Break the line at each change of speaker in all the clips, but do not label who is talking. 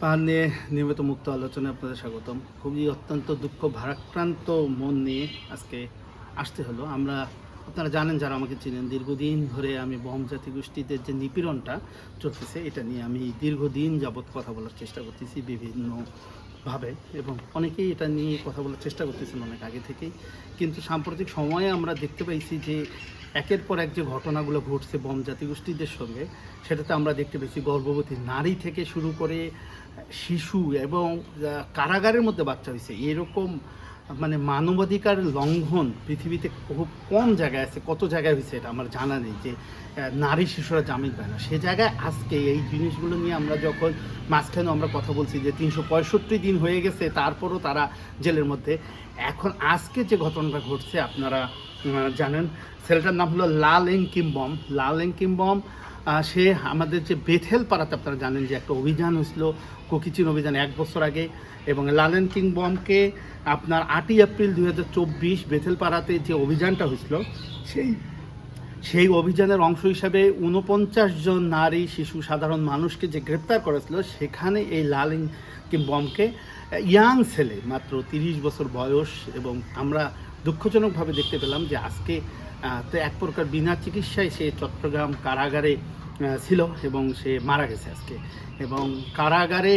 পান নিয়ে নিয়মিত মুক্ত আলোচনায় আপনাদের স্বাগতম। খুবই অত্যন্ত দুঃখ, ভারাক্রান্ত মন নিয়ে আজকে আসতে হলো। আমরা আপনারা জানেন যারা আমাকে চিনেন, দীর্ঘদিন ধরে আমি বহম জাতি গোষ্ঠীদের যে নিপীড়নটা চলতেছে, এটা নিয়ে আমি দীর্ঘদিন যাবৎ কথা বলার চেষ্টা করতেছি বিভিন্নভাবে এবং অনেকেই এটা নিয়ে কথা বলার চেষ্টা করতেছেন অনেক আগে থেকেই। কিন্তু সাম্প্রতিক সময়ে আমরা দেখতে পাইছি যে একের পর এক যে ঘটনাগুলো ঘটছে বম জাতিগোষ্ঠীদের সঙ্গে, সেটাতে আমরা দেখতে পেয়েছি গর্ভবতী নারী থেকে শুরু করে শিশু এবং কারাগারের মধ্যে বাচ্চা হয়েছে। এরকম মানে মানবাধিকার লঙ্ঘন পৃথিবীতে খুব কম জায়গায় আছে। কত জায়গায় হয়েছে এটা আমার জানা নেই যে নারী শিশুরা জামিন পায় না। সে জায়গায় আজকে এই জিনিসগুলো নিয়ে আমরা যখন মাঝখানে আমরা কথা বলছি যে তিনশো পঁয়ষট্টি দিন হয়ে গেছে তারপরও তারা জেলের মধ্যে। এখন আজকে যে ঘটনাটা ঘটছে আপনারা জানেন ছেলেটার নাম হলো লাল এঙ্কিম বম লাল এং বম আহ, সে আমাদের যে বেথেল পাড়াতে আপনারা জানেন যে একটা অভিযান হয়েছিল কোকিচিন অভিযান এক বছর আগে, এবং লালেন কিং বমকে আপনার আটই এপ্রিল দুই হাজার চব্বিশ বেথেল পাড়াতে যে অভিযানটা হয়েছিল, সেই সেই অভিযানের অংশ হিসাবে উনপঞ্চাশ জন নারী, শিশু, সাধারণ মানুষকে যে গ্রেপ্তার করেছিল, সেখানে এই লালিং কিম বমকে ইয়াং ছেলে, মাত্র তিরিশ বছর বয়স এবং আমরা দুঃখজনকভাবে দেখতে পেলাম যে আজকে তো এক প্রকার বিনা চিকিৎসায় সে চট্টগ্রাম কারাগারে ছিল এবং সে মারা গেছে আজকে। এবং কারাগারে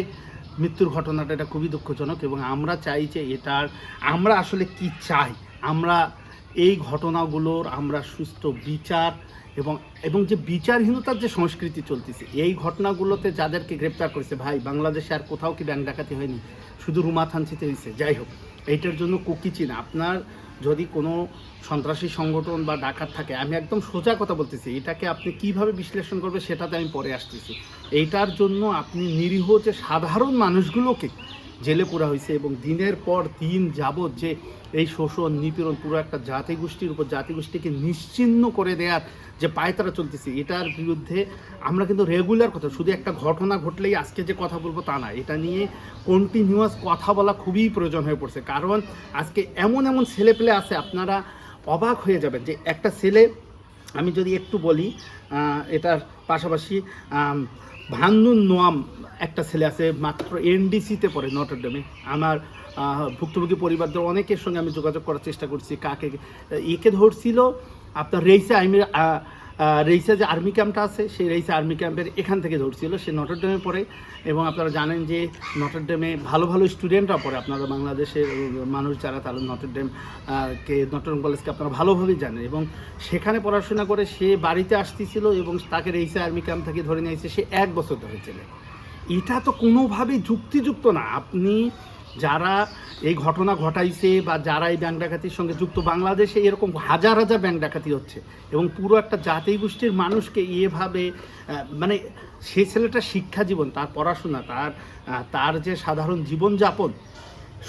মৃত্যুর ঘটনাটা এটা খুবই দুঃখজনক এবং আমরা চাই যে এটার, আমরা আসলে কি চাই? আমরা এই ঘটনাগুলোর আমরা সুস্থ বিচার এবং এবং যে বিচারহীনতার যে সংস্কৃতি চলতেছে, এই ঘটনাগুলোতে যাদেরকে গ্রেপ্তার করেছে, ভাই, বাংলাদেশে আর কোথাও কি ব্যাংক ডাকাতি হয়নি? শুধু রুমা থানচিতে হয়েছে যাই হোক, এইটার জন্য কুকিচি না আপনার যদি কোনো সন্ত্রাসী সংগঠন বা ডাকাত থাকে, আমি একদম সোজা কথা বলতেছি, এটাকে আপনি কীভাবে বিশ্লেষণ করবে সেটাতে আমি পরে আসতেছি। এইটার জন্য আপনি নিরীহ যে সাধারণ মানুষগুলোকে জেলে পোড়া হয়েছে এবং দিনের পর দিন যাবৎ যে এই শোষণ নিপীড়ন পুরো একটা জাতিগোষ্ঠীর উপর জাতিগোষ্ঠীকে নিশ্চিহ্ন করে দেওয়ার যে পায়তারা চলতেছে, এটার বিরুদ্ধে আমরা কিন্তু রেগুলার কথা, শুধু একটা ঘটনা ঘটলেই আজকে যে কথা বলব তা না, এটা নিয়ে কন্টিনিউয়াস কথা বলা খুবই প্রয়োজন হয়ে পড়ছে। কারণ আজকে এমন এমন ছেলে পেলে আছে, আপনারা অবাক হয়ে যাবেন যে একটা ছেলে আমি যদি একটু বলি এটার পাশাপাশি ভান্নুন নোয়াম একটা ছেলে আছে, মাত্র এনডিসিতে পড়ে নটরডেমে। আমার ভুক্তভোগী পরিবারদের অনেকের সঙ্গে আমি যোগাযোগ করার চেষ্টা করছি, কাকে একে ধরছিল আপনার রেইসা আর্মি রেইসা যে আর্মি ক্যাম্পটা আছে, সেই রেইসা আর্মি ক্যাম্পের এখান থেকে ধরছিল, সে নটরডেমে পড়ে। এবং আপনারা জানেন যে নটরডেমে ভালো ভালো স্টুডেন্টরা পড়ে। আপনারা বাংলাদেশের মানুষ যারা, তারা নটরডেম কে নটরডেম কলেজকে আপনারা ভালোভাবেই জানেন। এবং সেখানে পড়াশোনা করে সে বাড়িতে আসতেছিল এবং তাকে রেইসা আর্মি ক্যাম্প থেকে ধরে নিয়েছে সে এক বছর ধরে ছেলে এটা তো কোনোভাবেই যুক্তিযুক্ত না। আপনি যারা এই ঘটনা ঘটাইছে বা যারা এই ব্যাংক ডাকাতির সঙ্গে যুক্ত, বাংলাদেশে এরকম হাজার হাজার ব্যাংক ডাকাতি হচ্ছে এবং পুরো একটা জাতি গোষ্ঠীর মানুষকে এভাবে মানে সে ছেলেটা শিক্ষা জীবন, তার পড়াশোনা, তার তার যে সাধারণ জীবনযাপন,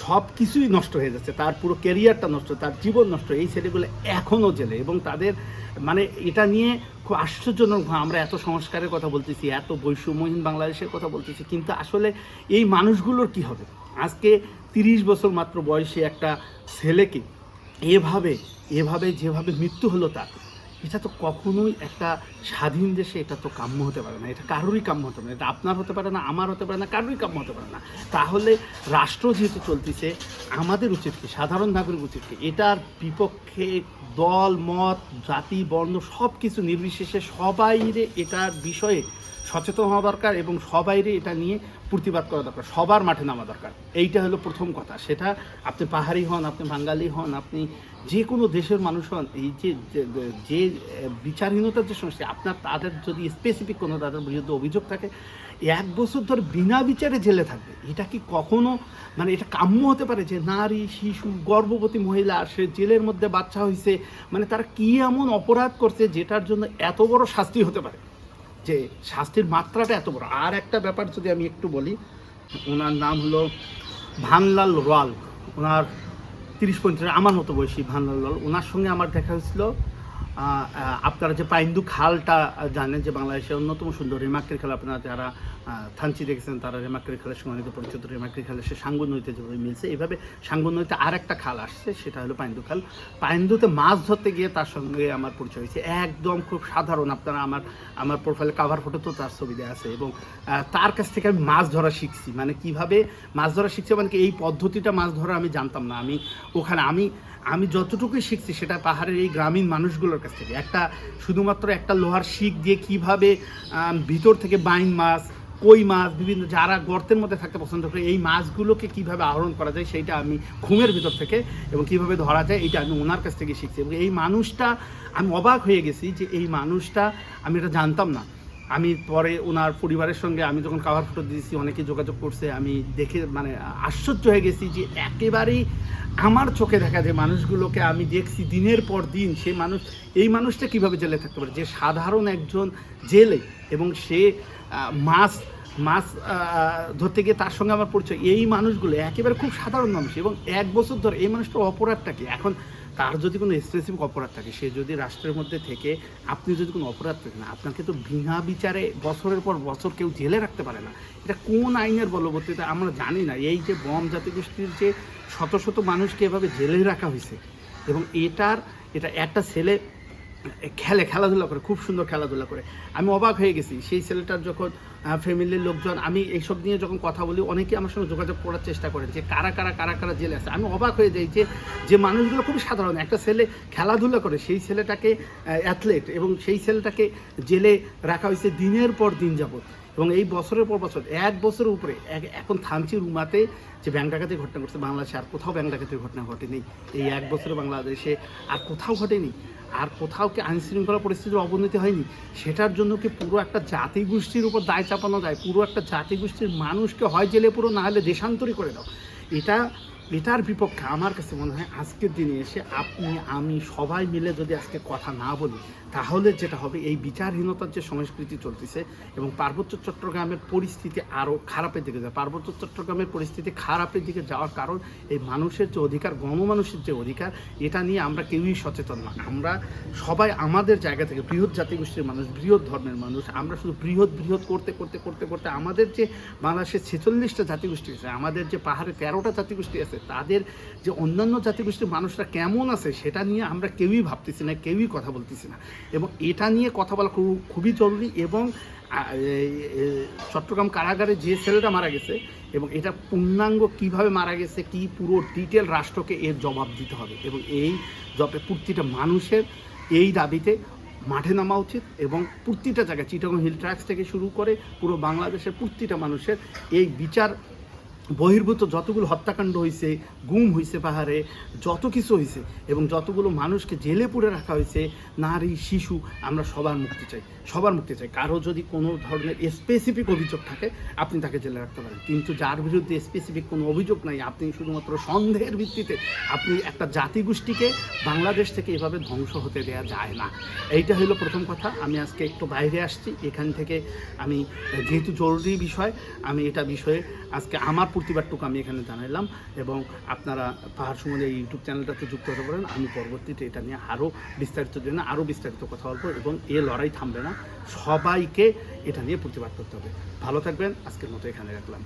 সব কিছুই নষ্ট হয়ে যাচ্ছে। তার পুরো ক্যারিয়ারটা নষ্ট, তার জীবন নষ্ট, এই ছেলেগুলো এখনও জেলে এবং তাদের মানে এটা নিয়ে খুব আশ্চর্যজনক আমরা এত সংস্কারের কথা বলতেছি, এত বৈষম্যহীন বাংলাদেশের কথা বলতেছি, কিন্তু আসলে এই মানুষগুলোর কি হবে? আজকে তিরিশ বছর মাত্র বয়সে একটা ছেলেকে এভাবে এভাবে, যেভাবে মৃত্যু হলো তার, এটা তো কখনোই একটা স্বাধীন দেশে এটা তো কাম্য হতে পারে না। এটা কারোরই কাম্য হতে পারে না। এটা আপনার হতে পারে না, আমার হতে পারে না, কারোরই কাম্য হতে পারে না। তাহলে রাষ্ট্র যেহেতু চলতেছে, আমাদের উচিত কি সাধারণ নাগরিক উচিত কি এটার বিপক্ষে দল, মত, জাতি, বর্ণ সব কিছু নির্বিশেষে সবাইরে এটার বিষয়ে সচেতন হওয়া দরকার এবং সবাইরে এটা নিয়ে প্রতিবাদ করা দরকার। সবার মাঠে নামা দরকার। এইটা হলো প্রথম কথা। সেটা আপনি পাহাড়ি হন, আপনি বাঙালি হন, আপনি যে কোনো দেশের মানুষ হন, এই যে, যে- বিচারহীনতার যে সমস্যা, আপনার তাদের যদি স্পেসিফিক কোনো তাদের বিরুদ্ধে অভিযোগ থাকে, এক বছর ধরে বিনা বিচারে জেলে থাকবে। এটা কি কখনো মানে এটা কাম্য হতে পারে যে নারী, শিশু, গর্ভবতী মহিলা সে জেলের মধ্যে বাচ্চা হয়েছে মানে তারা কি এমন অপরাধ করছে যেটার জন্য এত বড় শাস্তি হতে পারে? যে শাস্তির মাত্রাটা এত বড়। আর একটা ব্যাপার যদি আমি একটু বলি, ওনার নাম হলো ভানলাল রয়াল। ওনার তিরিশ পঁয়ত্রিশ, আমার মতো বয়সী ভানলাল রয়াল। ওনার সঙ্গে আমার দেখা হয়েছিল আপনারা যে পাইন্দু খালটা জানেন যে বাংলাদেশের অন্যতম সুন্দর রেমাক্রি খাল, আপনারা যারা থানচি দেখেছেন, তারা রেমাক্রি খালের সঙ্গে পরিচিত। রেমাক্রি খালের সে সাঙ্গু নদীতে যেভাবে মিলছে এইভাবে সাঙ্গু নদীতে আর একটা খাল আসছে, সেটা হলো পাইন্দু খাল। পাইন্দুতে মাছ ধরতে গিয়ে তার সঙ্গে আমার পরিচয় হয়েছে। একদম খুব সাধারণ, আপনারা আমার আমার প্রোফাইলে কাভার ফটো তো তার ছবি দেওয়া আছে। এবং তার কাছ থেকে আমি মাছ ধরা শিখছি। মানে কীভাবে মাছ ধরা শিখছি মানে এই পদ্ধতিটা মাছ ধরা আমি জানতাম না। আমি ওখানে, আমি আমি যতটুকুই শিখছি সেটা পাহাড়ের এই গ্রামীণ মানুষগুলোর কাছ থেকে। একটা শুধুমাত্র একটা লোহার শিক দিয়ে কীভাবে ভিতর থেকে বাইন মাছ, কই মাছ, বিভিন্ন যারা গর্তের মধ্যে থাকতে পছন্দ করে, এই মাছগুলোকে কীভাবে আহরণ করা যায় সেইটা আমি ঘুমের ভিতর থেকে এবং কীভাবে ধরা যায় এটা আমি ওনার কাছ থেকে শিখছি। এবং এই মানুষটা, আমি অবাক হয়ে গেছি যে এই মানুষটা, আমি এটা জানতাম না। আমি পরে ওনার পরিবারের সঙ্গে আমি যখন কাভার ফটো দিয়েছি, অনেকে যোগাযোগ করছে, আমি দেখে মানে আশ্চর্য হয়ে গেছি যে একেবারেই আমার চোখে দেখা যে মানুষগুলোকে আমি দেখছি দিনের পর দিন, সে মানুষ, এই মানুষটা কীভাবে জেলে থাকতে পারে? যে সাধারণ একজন জেলে এবং সে মাছ মাছ ধরতে গিয়ে তার সঙ্গে আমার পরিচয়, এই মানুষগুলো একেবারে খুব সাধারণ মানুষ এবং এক বছর ধরে এই মানুষটার অপরাধটা কি এখন তার যদি কোনো এক্সপ্রেসিভ অপরাধ থাকে, সে যদি রাষ্ট্রের মধ্যে থেকে আপনি যদি কোনো অপরাধ থাকেন আপনাকে তো বিনা বিচারে বছরের পর বছর কেউ জেলে রাখতে পারে না। এটা কোন আইনের বলবর্তীতে আমরা জানি না। এই যে বম জাতিগোষ্ঠীর যে শত শত মানুষকে এভাবে জেলে রাখা হয়েছে এবং এটার, এটা একটা ছেলে খেলে, খেলাধুলা করে, খুব সুন্দর খেলাধুলা করে। আমি অবাক হয়ে গেছি, সেই ছেলেটার যখন ফ্যামিলির লোকজন, আমি এইসব নিয়ে যখন কথা বলি, অনেকে আমার সঙ্গে যোগাযোগ করার চেষ্টা করেন যে কারা কারা কারা কারা জেলে আছে। আমি অবাক হয়ে যাই যে যে মানুষগুলো খুবই সাধারণ। একটা ছেলে খেলাধুলা করে, সেই ছেলেটাকে অ্যাথলেট এবং সেই ছেলেটাকে জেলে রাখা হয়েছে দিনের পর দিন যাবত এবং এই বছরের পর বছর, এক বছরের উপরে এখন থানচি রুমাতে যে ব্যাংক ডাকাতির ঘটনা ঘটছে। বাংলাদেশে আর কোথাও ব্যাংক ডাকাতির ঘটনা ঘটেনি। এই এক বছরে বাংলাদেশে আর কোথাও ঘটেনি। আর কোথাও কি আইনশৃঙ্খলা পরিস্থিতির অবনতি হয়নি? সেটার জন্য কি পুরো একটা জাতিগোষ্ঠীর উপর দায় চাপানো যায়? পুরো একটা জাতিগোষ্ঠীর মানুষকে হয় জেলে পুরো না হলে দেশান্তরী করে দাও। এটা এটার বিপক্ষে আমার কাছে মনে হয় আজকের দিনে এসে আপনি, আমি সবাই মিলে যদি আজকে কথা না বলি, তাহলে যেটা হবে, এই বিচারহীনতার যে সংস্কৃতি চলতেছে এবং পার্বত্য চট্টগ্রামের পরিস্থিতি আরও খারাপের দিকে যায়। পার্বত্য চট্টগ্রামের পরিস্থিতি খারাপের দিকে যাওয়ার কারণ এই মানুষের যে অধিকার, গণমানুষের যে অধিকার, এটা নিয়ে আমরা কেউই সচেতন না। আমরা সবাই আমাদের জায়গা থেকে বৃহৎ জাতিগোষ্ঠীর মানুষ, বৃহৎ ধর্মের মানুষ, আমরা শুধু বৃহৎ বৃহৎ করতে করতে করতে করতে আমাদের যে বাংলাদেশের ছেচল্লিশটা জাতিগোষ্ঠী আছে, আমাদের যে পাহাড়ে তেরোটা জাতিগোষ্ঠী আছে তাদের যে অন্যান্য জাতিগোষ্ঠীর মানুষরা কেমন আছে, সেটা নিয়ে আমরা কেউই ভাবতেছি না, কেউই কথা বলতেছি না। এবং এটা নিয়ে কথা বলা খুব- খুবই জরুরি এবং চট্টগ্রাম কারাগারে যে ছেলেটা মারা গেছে এবং এটা পূর্ণাঙ্গ কীভাবে মারা গেছে, কি পুরো ডিটেল রাষ্ট্রকে এর জবাব দিতে হবে এবং এই জবে প্রতিটা মানুষের এই দাবিতে মাঠে নামা উচিত এবং প্রতিটা জায়গায় চিটাগং হিল ট্র্যাক্স থেকে শুরু করে পুরো বাংলাদেশের প্রতিটা মানুষের এই বিচার বহির্ভূত যতগুলো হত্যাকাণ্ড হয়েছে গুম হয়েছে পাহাড়ে, যত কিছু হয়েছে এবং যতগুলো মানুষকে জেলে পুরে রাখা হয়েছে নারী, শিশু, আমরা সবার মুক্তি চাই, সবার মুক্তি চাই। কারও যদি কোনো ধরনের স্পেসিফিক অভিযোগ থাকে, আপনি তাকে জেলে রাখতে পারেন। কিন্তু যার বিরুদ্ধে স্পেসিফিক কোনো অভিযোগ নাই, আপনি শুধুমাত্র সন্দেহের ভিত্তিতে আপনি একটা জাতিগোষ্ঠীকে বাংলাদেশ থেকে এভাবে ধ্বংস হতে দেওয়া যায় না। এইটা হলো প্রথম কথা। আমি আজকে একটু বাইরে আসছি। এখান থেকে আমি, যেহেতু জরুরি বিষয়, আমি এটা বিষয়ে আজকে আমার প্রতিবাদটুকু আমি এখানে জানাইলাম এবং আপনারা পাহাড় এই ইউটিউব চ্যানেলটাতে যুক্ত হতে পারেন। আমি পরবর্তীতে এটা নিয়ে আরও বিস্তারিত জন্য আরও বিস্তারিত কথা বলব এবং এ লড়াই থামবে না। সবাইকে এটা নিয়ে প্রতিবাদ করতে হবে। ভালো থাকবেন। আজকের মতো এখানে রাখলাম।